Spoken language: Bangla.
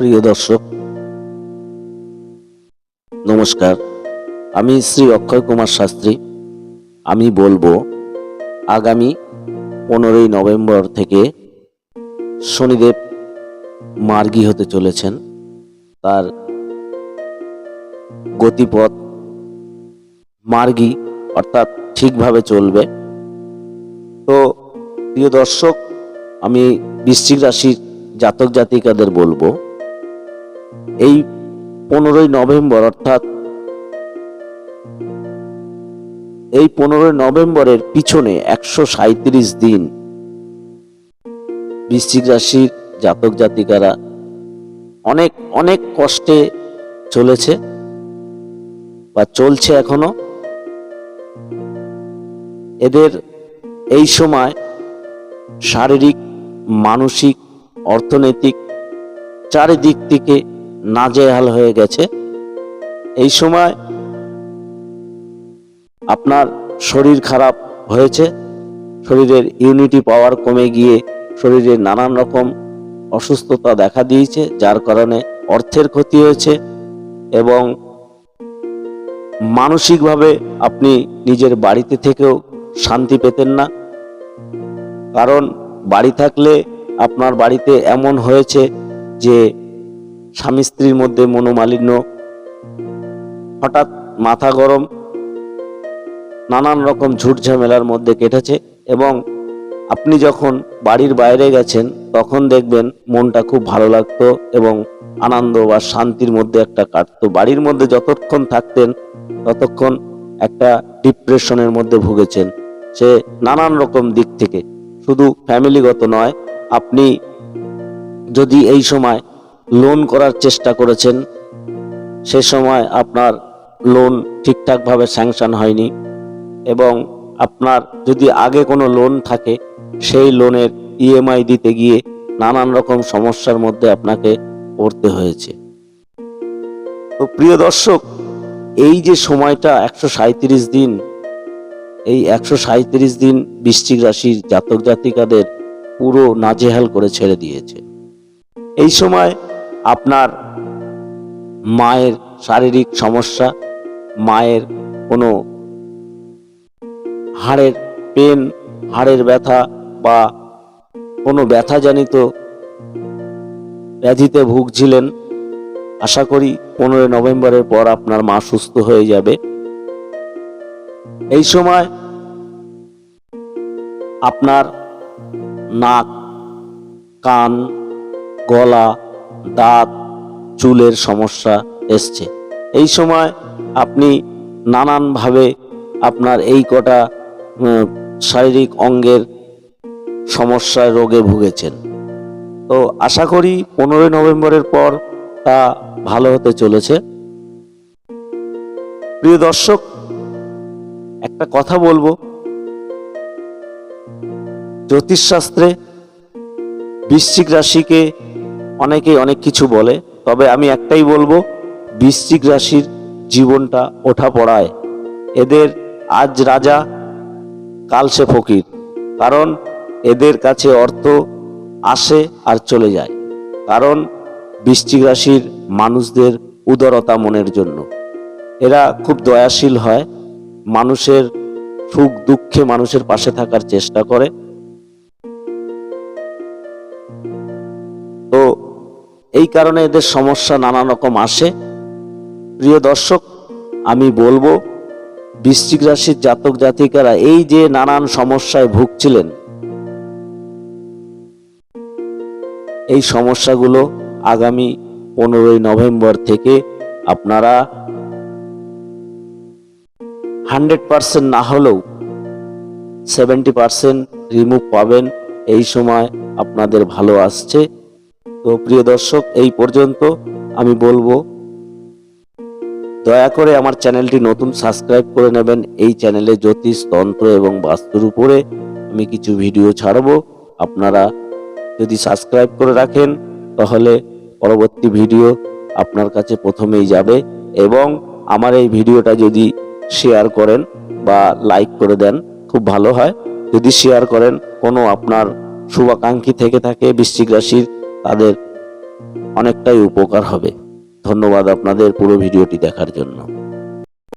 প্রিয় দর্শক, নমস্কার। আমি শ্রী অক্ষয় কুমার শাস্ত্রী। আমি বলব, আগামী পনেরোই নভেম্বর থেকে শনিদেব মার্গী হতে চলেছেন। তার গতিপথ মার্গী অর্থাৎ ঠিকভাবে চলবে। তো, প্রিয় দর্শক, আমি বৃশ্চিক রাশির জাতক জাতিকাদের বলব এই পনেরোই নভেম্বর, অর্থাৎ এই পনেরোই নভেম্বরের পিছনে একশো সাঁত্রিশ দিন বৃশ্চিক রাশির জাতক জাতিকারা অনেক অনেক কষ্টে চলেছে বা চলছে এখনও। এদের এই সময় শারীরিক, মানসিক, অর্থনৈতিক চারিদিক থেকে নাজেহাল হয়ে গেছে। এই সময় আপনার শরীর খারাপ হয়েছে, শরীরের ইউনিটি পাওয়ার কমে গিয়ে শরীরে নানান রকম অসুস্থতা দেখা দিয়েছে, যার কারণে অর্থের ক্ষতি হয়েছে এবং মানসিকভাবে আপনি নিজের বাড়িতে থেকেও শান্তি পেতেন না। কারণ বাড়ি থাকলে আপনার বাড়িতে এমন হয়েছে যে স্বামী স্ত্রীর মধ্যে মনোমালিন্য, হঠাৎ মাথা গরম, নানান রকম ঝুট ঝামেলার মধ্যে কেটেছে এবং আপনি যখন বাড়ির বাইরে গেছেন, তখন দেখবেন মনটা খুব ভালো লাগতো এবং আনন্দ বা শান্তির মধ্যে একটা কাটতো। বাড়ির মধ্যে যতক্ষণ থাকতেন, ততক্ষণ একটা ডিপ্রেশনের মধ্যে ভুগেছেন। সে নানান রকম দিক থেকে, শুধু ফ্যামিলিগত নয়, আপনি যদি এই সময় লোন করার চেষ্টা করেছেন। সে সময় আপনার লোন ঠিকঠাকভাবে স্যাংশন হয়নি এবং আপনার যদি আগে কোনো লোন থাকে, সেই লোনের ইএমআই দিতে গিয়ে নানান রকম সমস্যার মধ্যে আপনাকে পড়তে হয়েছে। তো প্রিয় দর্শক, এই যে সময়টা একশো সাঁত্রিশ দিন, এই একশো সাঁত্রিশ দিন বৃশ্চিক রাশির জাতক জাতিকাদের পুরো নাজেহাল করে ছেড়ে দিয়েছে। এই সময় আপনার মায়ের শারীরিক সমস্যা, মায়ের কোনো হাড়ের পেন হাড়ের ব্যথা বা কোনো ব্যথাজনিত ব্যাধিতে ভুগছিলেন, আশা করি পনেরোই নভেম্বরের পর আপনার মা সুস্থ হয়ে যাবে। এই সময় আপনার নাক, কান, গলা দাঁত, চুলের সমস্যা এসছে। এই সময় আপনি নানানভাবে আপনার এই কটা শারীরিক অঙ্গের সমস্যায় রোগে ভুগেছেন। তো আশা করি পনেরোই নভেম্বরের পর তা ভালো হতে চলেছে। প্রিয় দর্শক, একটা কথা বলব। জ্যোতিষশাস্ত্রে বৃশ্চিক রাশিকে অনেকেই অনেক কিছু বলে, তবে আমি একটাই বলব, বৃশ্চিক রাশির জীবনটা ওঠা পড়ায় এদের আজ রাজা, কাল সে ফকির। কারণ এদের কাছে অর্থ আসে আর চলে যায়। কারণ বৃশ্চিক রাশির মানুষদের উদারতা মনের জন্য। এরা খুব দয়াশীল হয়, মানুষের সুখ দুঃখে মানুষের পাশে থাকার চেষ্টা করে। এই কারণে এদের সমস্যা নানা রকম আসে। প্রিয় দর্শক, আমি বলব, বৃশ্চিক রাশির জাতক জাতিকারা এই যে নানান সমস্যায় ভুগছিলেন, এই সমস্যাগুলো আগামী পনেরোই নভেম্বর থেকে আপনারা হান্ড্রেড পার্সেন্ট না হলেও সেভেন্টি পার্সেন্ট রিমুভ পাবেন। এই সময় আপনাদের ভালো আসছে। তো প্রিয় দর্শক, এই পর্যন্ত আমি বলব, দয়া করে আমার চ্যানেলটি নতুন সাবস্ক্রাইব করে নেবেন। এই চ্যানেলে জ্যোতিষ, তন্ত্র এবং বাস্তুর উপরে আমি কিছু ভিডিও ছাড়বো। আপনারা যদি সাবস্ক্রাইব করে রাখেন, তাহলে পরবর্তী ভিডিও আপনার কাছে প্রথমেই যাবে এবং আমার এই ভিডিওটা যদি শেয়ার করেন বা লাইক করে দেন, খুব ভালো হয়। যদি শেয়ার করেন, কোনো আপনার শুভাকাঙ্ক্ষী থেকে থাকে, বৃশ্চিক রাশির তাদের অনেকটাই উপকার হবে। ধন্যবাদ আপনাদের পুরো ভিডিওটি দেখার জন্য।